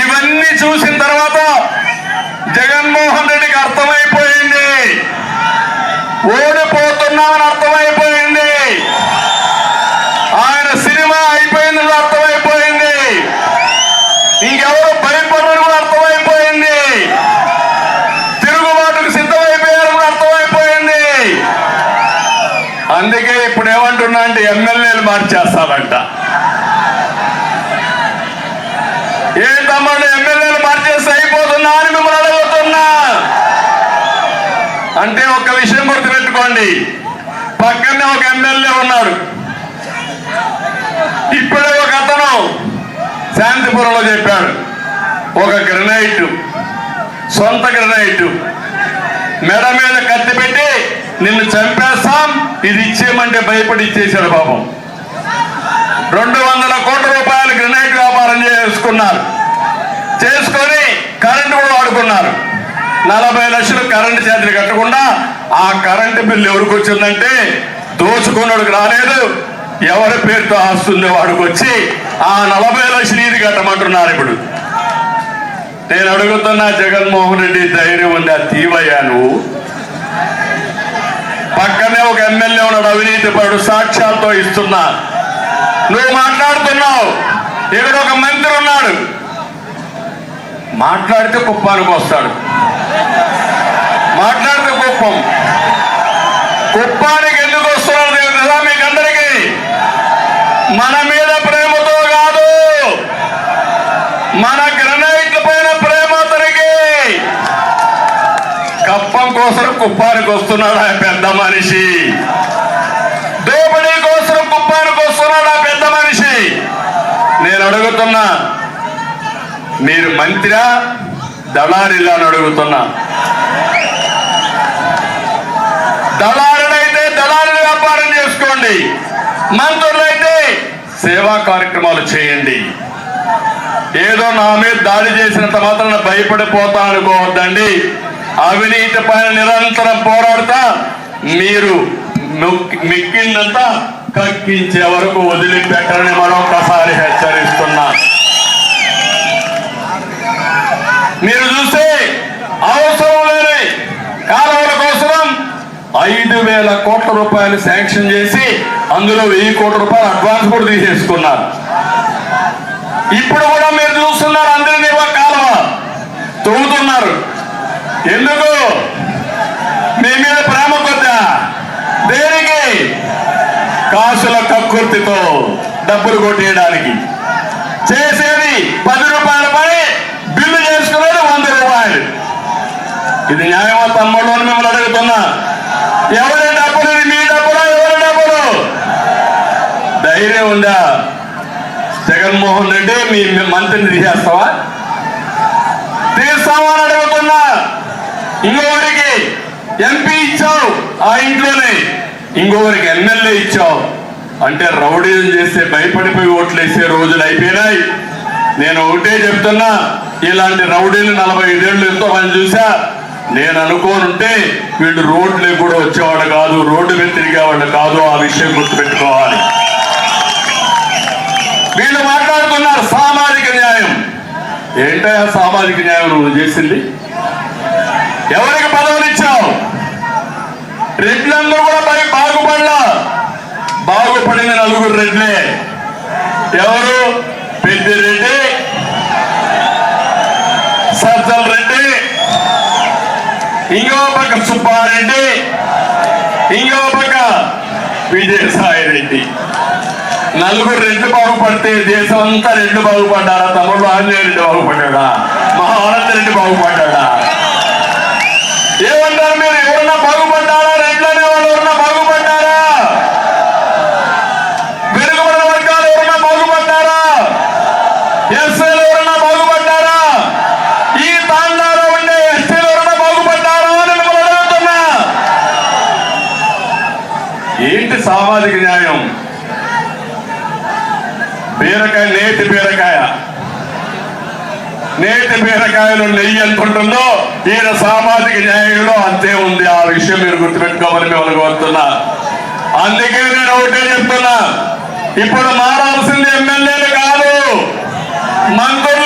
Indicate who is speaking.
Speaker 1: ఇవన్నీ చూసిన తర్వాత జగన్మోహన్ రెడ్డికి అర్థమైపోయింది. ఓడిపోతున్నామని అర్థమైపోయింది. ఆయన సినిమా అయిపోయింది అర్థమైపోయింది. ఇంకెవరు భయపడని కూడా అర్థమైపోయింది. తిరుగుబాటుకు సిద్ధమైపోయారు కూడా అర్థమైపోయింది. అందుకే ఇప్పుడు ఏమంటున్నా అంటే ఎమ్మెల్యేలు మార్చేస్తారంట ఏం తమ్ముడు ఎమ్మెల్యేలు మార్చేస్తే అయిపోతున్నా అని మిమ్మల్ని అడుగుతున్నా అంటే ఒక విషయం గుర్తుపెట్టుకోండి. పక్కనే ఒక ఎమ్మెల్యే ఉన్నాడు ఇప్పుడే ఒక అతను శాంతిపురంలో చెప్పాడు. ఒక గ్రనైట్ సొంత గ్రనైట్. మెడ మీద కత్తి పెట్టి నిన్ను చంపేస్తాం ఇది ఇచ్చేయమంటే భయపడి ఇచ్చేసాడు పాపం. రెండు వందల కోట్ల రూపాయలు గ్రనైట్ వ్యాపారం చేసుకున్నారు. చేసుకొని కరెంటు కూడా వాడుకున్నారు. నలభై లక్షలు కరెంటు ఛార్జీలు కట్టకుండా ఆ కరెంటు బిల్లు ఎవరికి వచ్చిందంటే దోచుకున్నోడికి రాలేదు. ఎవరి పేరుతో ఆస్తుంది వాడికి వచ్చి ఆ నలభై లక్షలు ఇది కట్టమంటున్నారు ఇప్పుడు. నేను అడుగుతున్నా జగన్మోహన్ రెడ్డి ధైర్యం ఉంది? ఆ తీవయ్యా నువ్వు. పక్కనే ఒక ఎమ్మెల్యే ఉన్నాడు అవినీతి పరుడు సాక్ష్యాలతో ఇస్తున్నా. నువ్వు మాట్లాడుతున్నావు. ఇక్కడ ఒక మంత్రి ఉన్నాడు. మాట్లాడితే కుప్పానికి వస్తాడు. మాట్లాడితే కుప్పం కుప్పానికి ఎందుకు వస్తున్నారు కదా మీకు అందరికీ మన మీద ప్రేమతో కాదు. మన గ్రనైట్ల పైన ప్రేమ అతనికి. కప్పం కోసం కుప్పానికి వస్తున్నాడు ఆ పెద్ద మనిషి. దోపిడీ కోసం కుప్పానికి వస్తున్నాడు ఆ పెద్ద మనిషి. నేను అడుగుతున్నా మీరు మంత్రా దళారిలా అని అడుగుతున్నా. దళారులైతే దళారుల వ్యాపారం చేసుకోండి. మంత్రులైతే సేవా కార్యక్రమాలు చేయండి. ఏదో నా మీద దాడి చేసినంత మాత్రాన భయపడిపోతా అనుకోవద్దండి. అవినీతి పైన నిరంతరం పోరాడుతా మీరు మిక్కిందంతా కక్కించే వరకు వదిలిపెట్టరని మరొకసారి హెచ్చరిస్తున్నా మీరు చూస్తే అవసరం లేని కాలువల కోసం ఐదు వేల కోట్ల రూపాయలు శాంక్షన్ చేసి అందులో వెయ్యి కోట్ల రూపాయలు అడ్వాన్స్ కూడా తీసేసుకున్నారు. ఇప్పుడు కూడా మీరు చూస్తున్నారు అందరినీ ఒక కాలువ. తవ్వుతున్నారు ఎందుకు? మీ మీద ప్రేమ కొద్దా దేనికి? కాసుల కక్కుర్తితో డబ్బులు కొట్టేయడానికి. చేసేది పది రూపాయల పని బిల్లు ఇది న్యాయమా తమ్ముళ్ళు అని మిమ్మల్ని అడుగుతున్నా? ఎవరి డబ్బులు ఇది మీ డబ్బులు ఎవరి డబ్బులు ధైర్యం ఉందా? జగన్మోహన్ రెడ్డి మీ మంత్రిని తీసేస్తావా? తీస్తావా అని అడుగుతున్నా. ఇంకోరికి ఎంపీ ఇచ్చావు ఆ ఇంట్లోనే. ఇంకోరికి ఎమ్మెల్యే ఇచ్చావు. అంటే రౌడీజం చేస్తే భయపడిపోయి ఓట్లు వేసే రోజులు అయిపోయినాయి. నేను ఒకటే చెప్తున్నా ఇలాంటి రౌడీలు నలభై ఐదేళ్ళు ఎంతో మంది చూసా. నేను అనుకోనుంటే వీళ్ళు రోడ్లు కూడా వచ్చేవాళ్ళు కాదు రోడ్డు మీద తిరిగేవాళ్ళు కాదు ఆ విషయం గుర్తుపెట్టుకోవాలి. వీళ్ళు మాట్లాడుతున్నారు సామాజిక న్యాయం. ఏంటో సామాజిక న్యాయం నువ్వు చేసింది? ఎవరికి పదవులు ఇచ్చావు? రెడ్లందరూ కూడా పై బాగుపడలా? బాగుపడిన నలుగురు రెడ్లే. ఎవరు? పెద్దిరెడ్డి సజ్జల రెడ్డి ఇంకో పక్క సుబ్బారెడ్డి. ఇంకో పక్క విజయసాయి రెడ్డి నలుగురు రెండు బాగుపడితే దేశం అంతా రెండు బాగుపడ్డారా? తమ్ముడు ఆంజనేయ రెడ్డి బాగుపడ్డా మహాభారత రెడ్డి బాగుపడ్డా ఏమంటారు మీరు ఎవరన్నా బాగుపడ్డారా రెడ్లు అనే వాళ్ళు ఎవరన్నా బాగుపడ్డారా వెనుకబడిన వర్గాలు ఎవరన్నా బాగుపడ్డారా ఎస్ఐలు ఎవరన్నా బాగుపడ్డారా ఈ తాండాలో ఉండే ఎస్టీలు ఎవరన్నా బాగుపడ్డారా అని మిమ్మల్ని అడుగుతున్నా ఏంటి సామాజిక న్యాయం. బీరకాయ నేతి బీరకాయ. నేతి బీరకాయలు నెయ్యి ఎంత ఉంటుందో ఈయన సామాజిక న్యాయంలో అంతే ఉంది. ఆ విషయం మీరు గుర్తుపెట్టుకోమని మిమ్మల్ని కోరుతున్నా. అందుకే నేను ఒకటే చెప్తున్నా. ఇప్పుడు మారాల్సింది ఎమ్మెల్యేలు కాదు మంత్రులు